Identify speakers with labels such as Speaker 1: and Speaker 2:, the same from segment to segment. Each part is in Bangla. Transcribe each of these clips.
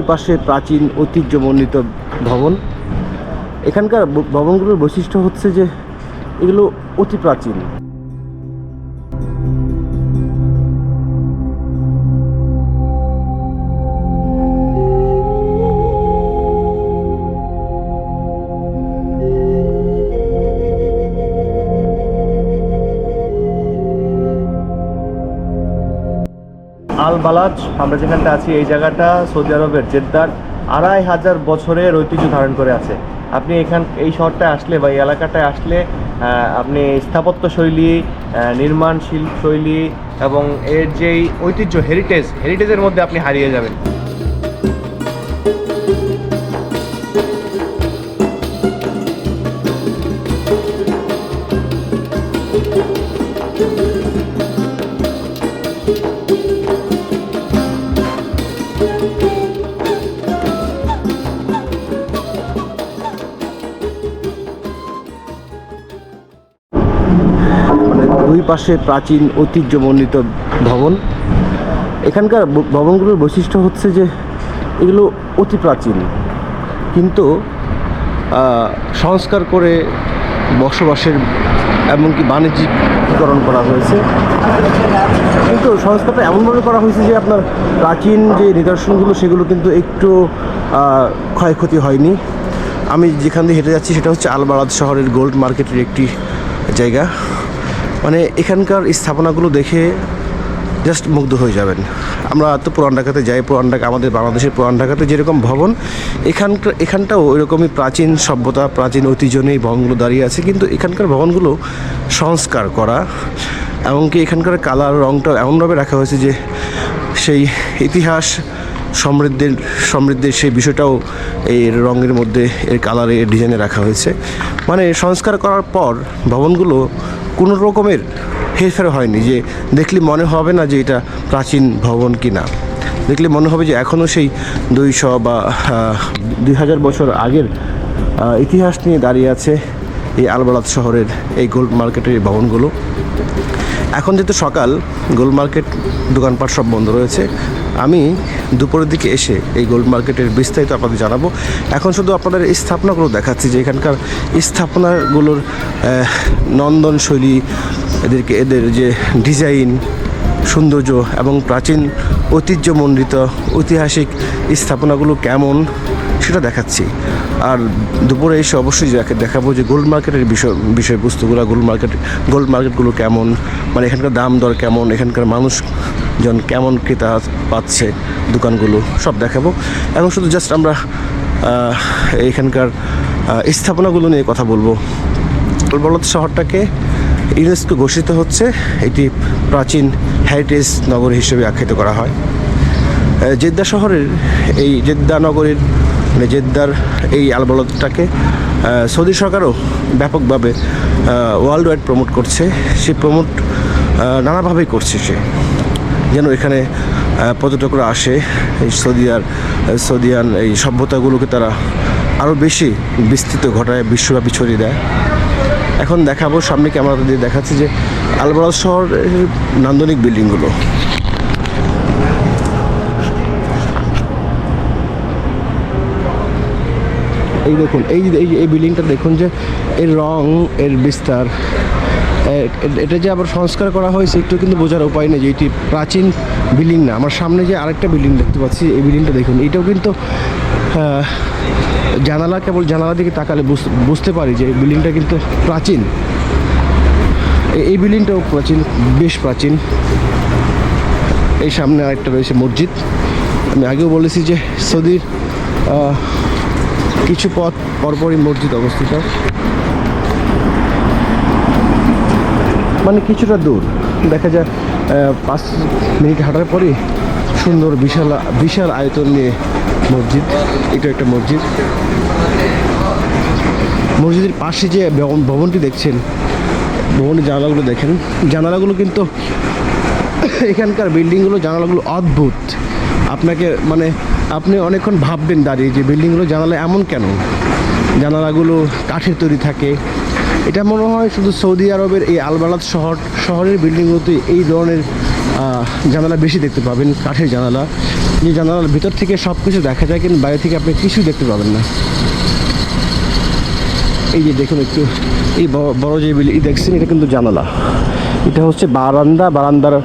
Speaker 1: দুই পাশে প্রাচীন ঐতিহ্যমণ্ডিত ভবন। এখানকার ভবনগুলোর বৈশিষ্ট্য হচ্ছে যে এগুলো অতি প্রাচীন। বালাজ, আমরা যেখানটা আছি, এই জায়গাটা সৌদি আরবের জেদ্দার আড়াই হাজার বছরের ঐতিহ্য ধারণ করে আছে। আপনি এখান, এই শহরটায় আসলে বা এই এলাকাটায় আসলে আপনি স্থাপত্য শৈলী নির্মাণ শৈলী এবং এর যেই ঐতিহ্য হেরিটেজ হেরিটেজের মধ্যে আপনি হারিয়ে যাবেন। দুই পাশে প্রাচীন ঐতিহ্যমণ্ডিত ভবন। এখানকার ভবনগুলোর বৈশিষ্ট্য হচ্ছে যে এগুলো অতি প্রাচীন। কিন্তু সংস্কার করে বসবাসের এমনকি বাণিজ্যিকীকরণ করা হয়েছে। কিন্তু সংস্কারটা এমনভাবে করা হয়েছে যে আপনার প্রাচীন যে নিদর্শনগুলো, সেগুলো কিন্তু একটু ক্ষয়ক্ষতি হয়নি। আমি যেখান দিয়ে হেঁটে যাচ্ছি, সেটা হচ্ছে আলবারাদ শহরের গোল্ড মার্কেটের একটি জায়গা। মানে এখানকার স্থাপনাগুলো দেখে জাস্ট মুগ্ধ হয়ে যাবেন। আমরা তো পুরান ঢাকাতে যাই, পুরান ঢাকা আমাদের বাংলাদেশের পুরান ঢাকাতে যেরকম ভবন এখানকার এখানটাও ওইরকমই প্রাচীন সভ্যতা, প্রাচীন ঐতিহ্য নিয়ে ভবনগুলো দাঁড়িয়ে আছে, কিন্তু এখানকার ভবনগুলো সংস্কার করা, এমনকি এখানকার কালার রঙটা এমনভাবে রাখা হয়েছে যে সেই ইতিহাস সমৃদ্ধির সমৃদ্ধির সেই বিষয়টাও এই রঙের মধ্যে, এর কালারে, ডিজাইনে রাখা হয়েছে। মানে সংস্কার করার পর ভবনগুলো কোনো রকমের হেরফের হয়নি যে দেখলে মনে হবে না যে এটা প্রাচীন ভবন কি না দেখলে মনে হবে যে এখনও সেই দুইশো বা দুই হাজার বছর আগের ইতিহাস নিয়ে দাঁড়িয়ে আছে এই আলবালাদ শহরের এই গোল্ড মার্কেটের এই ভবনগুলো। এখন যেহেতু সকাল, গোল্ড মার্কেট দোকানপাট সব বন্ধ রয়েছে, আমি দুপুরের দিকে এসে এই গোল্ড মার্কেটের বিস্তারিত আপনাদের জানাব। এখন শুধু আপনাদের স্থাপনাগুলো দেখাচ্ছি যে এখানকার স্থাপনাগুলোর নন্দন শৈলী এদেরকে, এদের যে ডিজাইন, সৌন্দর্য এবং প্রাচীন ঐতিহ্যমণ্ডিত ঐতিহাসিক স্থাপনাগুলো কেমন সেটা দেখাচ্ছি। আর দুপুরে এসে অবশ্যই যাকে দেখাবো যে গোল্ড মার্কেটের বিষয় বিষয়বস্তুগুলো গোল্ড মার্কেট গোল্ড মার্কেটগুলো কেমন মানে এখানকার দাম দর কেমন, এখানকার মানুষজন কেমন ক্রেতা পাচ্ছে দোকানগুলো, সব দেখাবো। এবং শুধু জাস্ট আমরা এখানকার স্থাপনাগুলো নিয়ে কথা বলব। বলত শহরটাকে ইউনেস্কো ঘোষিত হচ্ছে, এটি প্রাচীন হেরিটেজ নগর হিসেবে আখ্যায়িত করা হয়। জেদ্দা শহরের এই জেদ্দা নগরীর মানে এই আলবলতটাকে সৌদি সরকারও ব্যাপকভাবে ওয়ার্ল্ড ওয়াইড প্রমোট করছে। সে প্রমোট নানাভাবেই করছে সে। যেন এখানে পর্যটকরা আসে, এই সৌদিয়ার, সৌদিয়ান এই সভ্যতাগুলোকে তারা আরও বেশি বিস্তৃত ঘটায়, বিশ্বব্যাপী ছড়িয়ে দেয়। এখন দেখাবো, সামনে ক্যামেরা দিয়ে দেখাচ্ছি যে আলবরাজ শহরের নান্দনিক বিল্ডিংগুলো। এই দেখুন, এই যে- এই বিল্ডিংটা দেখুন যে, এর রং, এর বিস্তার এটা যে আবার সংস্কার করা হয়েছে, একটু কিন্তু বোঝার উপায় নেই যে এটি প্রাচীন বিল্ডিং না। আমার সামনে যে আরেকটা বিল্ডিং দেখতে পাচ্ছি, এই বিল্ডিংটা দেখুন, এটাও কিন্তু জানালা, কেবল জানালা দিকে তাকালে বুঝ- বুঝতে পারি যে বিল্ডিংটা কিন্তু প্রাচীন। এই বিল্ডিংটাও প্রাচীন, বেশ প্রাচীন। এই সামনে আরেকটা রয়েছে মসজিদ। আমি আগেও বলেছি যে সৌদির কিছু পথ পরপরই মসজিদ অবস্থিত। মানে কিছুটা দূর। দেখা যায় পাঁচ মিনিট হাঁটার পরই সুন্দর বিশাল বিশাল আয়তন নিয়ে মসজিদ। এটা একটা মসজিদ। মসজিদের পাশে যে ভবন- ভবনটি দেখছেন, ভবনের জানালাগুলো দেখেন। জানালাগুলো কিন্তু এখানকার বিল্ডিংগুলো, জানালাগুলো অদ্ভুত। আপনাকে মানে আপনি অনেকক্ষণ ভাববেন দাঁড়িয়ে যে বিল্ডিংগুলো, জানালা এমন কেন? জানালাগুলো কাঠের তৈরি থাকে। এটা মনে হয় শুধু সৌদি আরবের এই আলবালাদ শহর, শহরের বিল্ডিংগুলোতে এই ধরনের জানালা বেশি দেখতে পাবেন, কাঠের জানালা। যে জানালার ভিতর থেকে সব কিছু দেখা যায়, কিন্তু বাইরে থেকে আপনি কিছুই দেখতে পাবেন না। এই যে দেখুন একটু, এই বড়- যে বিল্ডিং দেখছেন, এটা কিন্তু জানালা। এটা হচ্ছে বারান্দা, বারান্দার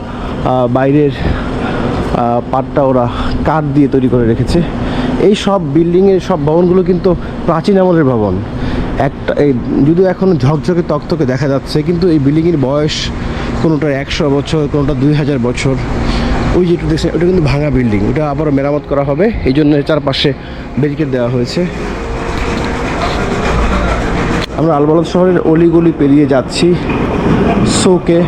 Speaker 1: বাইরের পাটটা ওরা কাঠ দিয়ে তৈরি করে রেখেছে। এই সব বিল্ডিংয়ের সব ভবনগুলো কিন্তু প্রাচীন আমলের ভবন। একটা, এই যদিও এখন ঝকঝকে তকতকে দেখা যাচ্ছে, কিন্তু এই বিল্ডিংয়ের বয়স কোনোটার একশো বছর, কোনোটা দুই হাজার বছর। ওই যেটা দেখছেন, ওটা কিন্তু ভাঙা বিল্ডিং ওটা আবারও মেরামত করা হবে। এই জন্য চারপাশে ব্যারিকেড দেওয়া হয়েছে। আমরা আলবালাদ শহরের অলিগলি পেরিয়ে যাচ্ছি। সোকে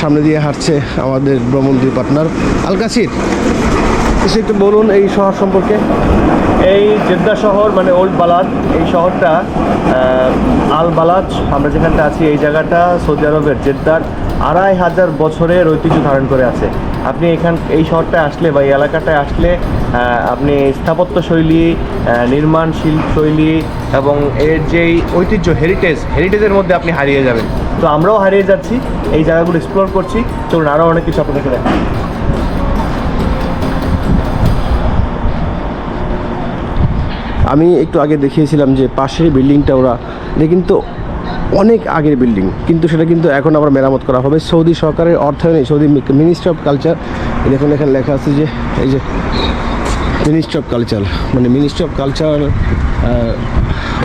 Speaker 1: সামনে দিয়ে হাঁটছে আমাদের ভ্রমণদী পার্টনার আলকাসির কিছু একটু বলুন এই শহর সম্পর্কে।
Speaker 2: এই জেদ্দা শহর মানে ওল্ড বালাদ এই শহরটা আল বালাদ আমরা যেখানটা আছি এই জায়গাটা সৌদি আরবের জেদ্দার আড়াই হাজার বছরের ঐতিহ্য ধারণ করে আছে। আপনি এখান এই শহরটায় আসলে বা এই এলাকাটায় আসলে আপনি স্থাপত্য শৈলী নির্মাণ শিল্প শৈলী এবং এর যেই ঐতিহ্য হেরিটেজ হেরিটেজের মধ্যে আপনি হারিয়ে যাবেন। তো আমরাও হারিয়ে যাচ্ছি, এই জায়গাগুলো এক্সপ্লোর করছি। চলুন আরও অনেক কিছু আপনাদেরকে দেখাই।
Speaker 1: আমি একটু আগে দেখিয়েছিলাম যে পাশের বিল্ডিংটা ওরা, এটা কিন্তু অনেক আগের বিল্ডিং, কিন্তু সেটা কিন্তু এখন আবার মেরামত করা হবে। সৌদি সরকারের অর্থায়নে, সৌদি মিনিস্ট্রি অফ কালচার দেখুন এখানে লেখা আছে যে, এই যে মিনিস্ট্রি অফ কালচার মানে মিনিস্ট্রি অফ কালচার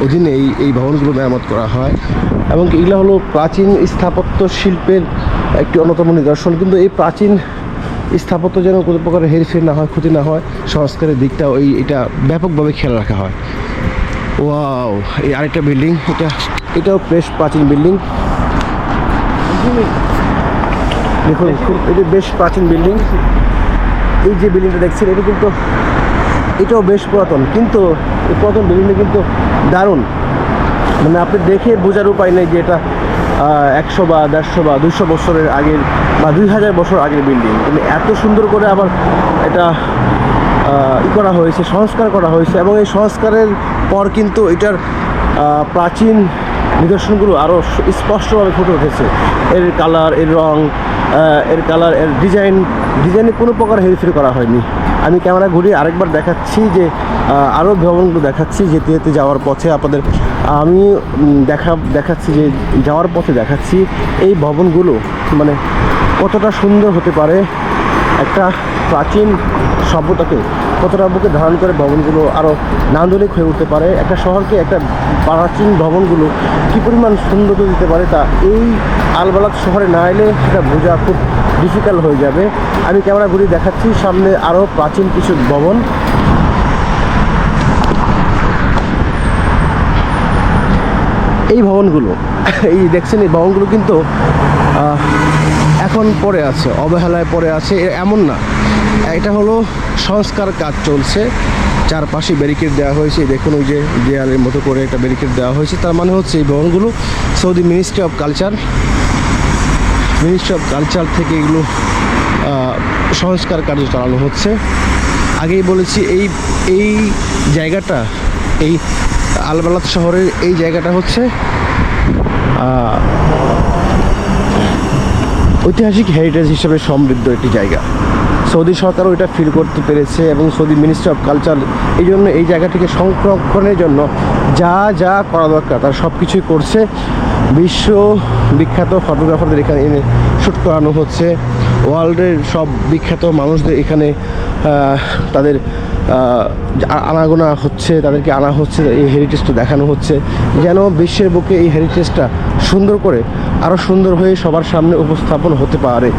Speaker 1: অধীনে এই এই ভবনগুলো মেরামত করা হয়। এবং এগুলো হলো প্রাচীন স্থাপত্য শিল্পের একটি অন্যতম নিদর্শন। কিন্তু এই প্রাচীন স্থাপত্য যেন কোনো প্রকার হেরফের না হয়, ক্ষতি না হয়, সংস্কারের দিকটা ওই এটা ব্যাপকভাবে খেয়াল রাখা হয়। ওয়াও, এই আরেকটা বিল্ডিং, এটা, এটাও বেশ প্রাচীন বিল্ডিং। দেখুন খুব এটা বেশ প্রাচীন বিল্ডিং। এই যে বিল্ডিংটা দেখছেন, এটা কিন্তু এটাও বেশ পুরাতন, কিন্তু এই পুরাতন বিল্ডিংটা কিন্তু দারুণ। মানে আপনি দেখে বোঝার উপায় নেই যে এটা একশো বা দেড়শো বা দুশো বছরের আগের বা দুই হাজার বছর আগের বিল্ডিং কিন্তু এত সুন্দর করে আবার এটা ই করা হয়েছে, সংস্কার করা হয়েছে, এবং এই সংস্কারের পর কিন্তু এটার প্রাচীন নিদর্শনগুলো আরও স্পষ্টভাবে ফুটে উঠেছে। এর কালারের রং এর কালারের ডিজাইন ডিজাইনে কোনো প্রকার হেরফের করা হয়নি। আমি ক্যামেরা ঘুরিয়ে আরেকবার দেখাচ্ছি যে আরও ভবনগুলো দেখাচ্ছি যেতে যেতে যাওয়ার পথে আপনাদের, আমি দেখা, দেখাচ্ছি যে যাওয়ার পথে দেখাচ্ছি এই ভবনগুলো মানে কতটা সুন্দর হতে পারে একটা প্রাচীন সভ্যতাকে কতটা বুকে ধারণ করে ভবনগুলো আরও নান্দনিক হয়ে উঠতে পারে। একটা শহরকে একটা প্রাচীন ভবনগুলো কী পরিমাণ সৌন্দর্য দিতে পারে তা এই আলবালাদ শহরে না এলে সেটা বোঝা খুব ডিফিকাল্ট হয়ে যাবে। আমি ক্যামেরা ঘুরিয়ে দেখাচ্ছি, সামনে আরও প্রাচীন কিছু ভবন। এই ভবনগুলো, এই দেখছেন, এই ভবনগুলো কিন্তু এখন পড়ে আছে, অবহেলায় পড়ে আছে এমন না। এটা হলো সংস্কার কাজ চলছে। চারপাশে ব্যারিকেড দেওয়া হয়েছে। দেখুন ওই যে দেয়ালের মতো করে একটা ব্যারিকেড দেওয়া হয়েছে। তার মানে হচ্ছে এই ভবনগুলো Saudi ministry of culture ministry of culture থেকে এগুলো সংস্কার কার্য চালানো হচ্ছে। আগেই বলেছি, এই এই জায়গাটা, এই আলবালাদ শহরের এই জায়গাটা হচ্ছে ঐতিহাসিক হেরিটেজ হিসেবে সমৃদ্ধ একটি জায়গা। সৌদি সরকারও এটা ফিল করতে পেরেছে এবং সৌদি মিনিস্ট্রি অফ কালচার এই জন্য এই জায়গাটিকে সংরক্ষণের জন্য যা যা করা দরকার তার সব কিছুই করছে। বিশ্ব বিখ্যাত ফটোগ্রাফারদের এখানে এনে শ্যুট করানো হচ্ছে। ওয়ার্ল্ডের সব বিখ্যাত মানুষদের এখানে তাদের আনাগোনা হচ্ছে, তাদেরকে আনা হচ্ছে, এই হেরিটেজটা দেখানো হচ্ছে। যেন বিশ্বের বুকে এই হেরিটেজটা সুন্দর করে আরও সুন্দর হয়ে সবার সামনে উপস্থাপন হতে পারে।